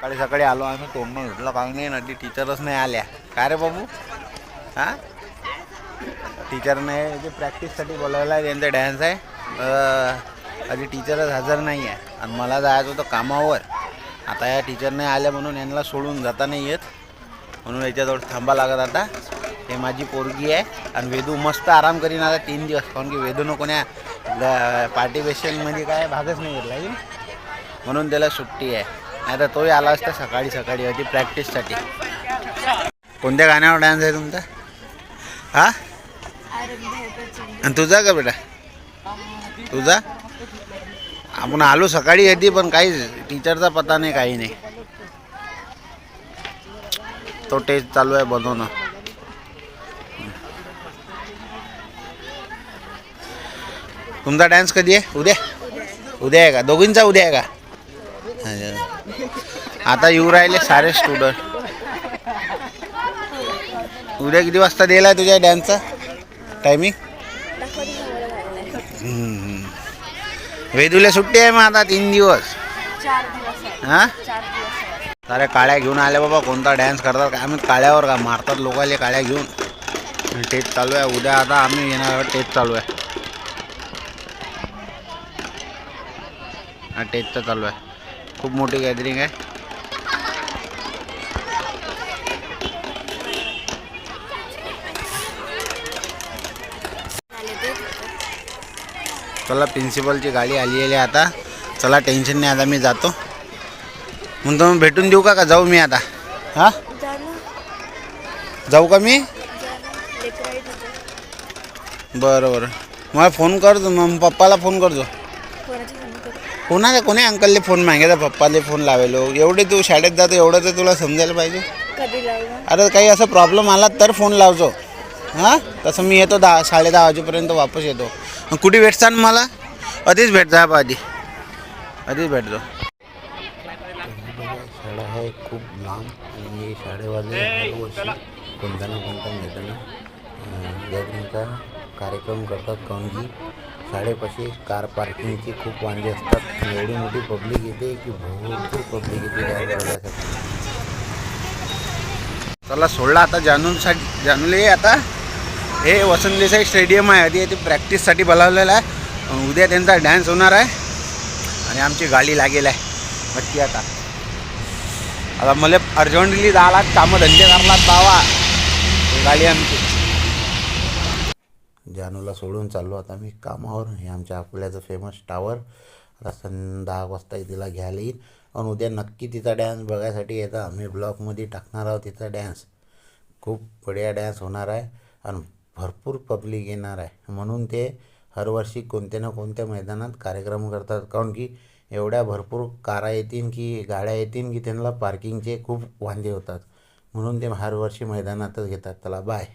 सकाळी सकाळी आलो आम्ही तोंडून घेतलं काही नाही नदी टीचरच नाही आल्या. काय रे बाबू? हां? टीचरने जे प्रॅक्टिससाठी बोलावलं आहे त्यांचा डॅन्स आहे. आधी टीचरच हजर नाही आहे. आणि मला जायचं होतं कामावर. आता या टीचरने आल्या म्हणून यांना सोडून जाता नाही येत. म्हणून याच्याजवळ थांबा लागत आता. हे माझी पोरगी आहे. आणि वेदू मस्त आराम करीन आता तीन दिवस. कारण की वेदूनं कोण्या पार्टिसिपेशनमध्ये काय भागच नाही घेतला आहे म्हणून त्याला सुट्टी आहे. नाही तर तोही आला असता सकाळी सकाळी होती प्रॅक्टिससाठी. कोणत्या गाण्यावर डान्स आहे तुमचा? हा? आणि तुझा का बेटा? तुझा? आपण आलो सकाळी येते पण काहीच टीचरचा पत्ता नाही काही नाही. तो टेस्ट चालू आहे बनवणं तुमचा डान्स कधी आहे? उद्या? उद्या आहे का? दोघींचा उद्या आहे का? आता येऊ राहिले सारे स्टुडंट उद्या किती वाजता दिला तुझ्या डॅन्सचा टायमिंग वेदूला सुट्टी आहे मग आता तीन दिवस. हां? सारे काळ्या घेऊन आले बाबा कोणता डॅन्स करतात? काय आम्ही काळ्यावर का? मारतात लोकांले काळ्या घेऊन. टेस्ट चालू आहे. उद्या आता आम्ही येणार टेस्ट चालू आहे. हा टेस्टचं चालू आहे. खूप मोठी गॅदरिंग आहे. चला प्रिन्सिपलची गाडी आली आहे आता. चला टेन्शन नाही आता मी जातो. म्हणतो मग भेटून देऊ का का जाऊ मी आता? हां? जाऊ का मी. बरं बरं. मला फोन करतो मग पप्पाला फोन करतो. कोणाला कोणी अंकलले फोन मागायचा पप्पाले फोन लावेलो. एवढे तू शाळेत जातो एवढं तर तुला समजायला पाहिजे. अरे काही असं प्रॉब्लेम आला तर फोन लावतो हां? तसं मी येतो दहा साडे दहा वाजेपर्यंत वापस येतो. मग कुठे भेटसान मला? आधीच भेट जा आधी. आधीच भेटतो शाळा आहे खूप लांब आणि शाळेवाले कोणत्या ना कोणत्या मैदानात गॅदरिंगचा कार्यक्रम करतात काऊन की शाळेपाशी कार पार्किंगची खूप वांगे असतात. एवढी मोठी पब्लिक येते की भरपूर पब्लिक येते चला सोडला आता जानूसाठी जानूले आता. हे वसंत देसाई स्टेडियम आहे. आधी ते प्रॅक्टिससाठी बोलावलेलं आहे. उद्या त्यांचा डॅन्स होणार आहे. आणि आमची गाडी लागेल आहे. नक्की आता. आता मला अर्जंटली दहा कामं धंदे करला बावा गाडी आमची. जानूला सोडून चाललो आता मी कामावर. हे आमच्या अकोल्याचं फेमस टावर आता सं दहा वाजता तिला घ्यायला येईल आणि उद्या नक्की तिचा डॅन्स बघायसाठी येतं. आम्ही ब्लॉगमध्ये टाकणार आहोत तिचा डॅन्स खूप बढिया डॅन्स होणार आहे. आणि भरपूर पब्लिक येणार आहे. म्हणून ते हरवर्षी कोणत्या ना कोणत्या मैदानात कार्यक्रम करतात. काऊन की एवढ्या भरपूर कारा येतील की गाड्या येतील की त्यांना पार्किंगचे खूप वांदे होतात. म्हणून ते हरवर्षी मैदानातच घेतात. चला बाय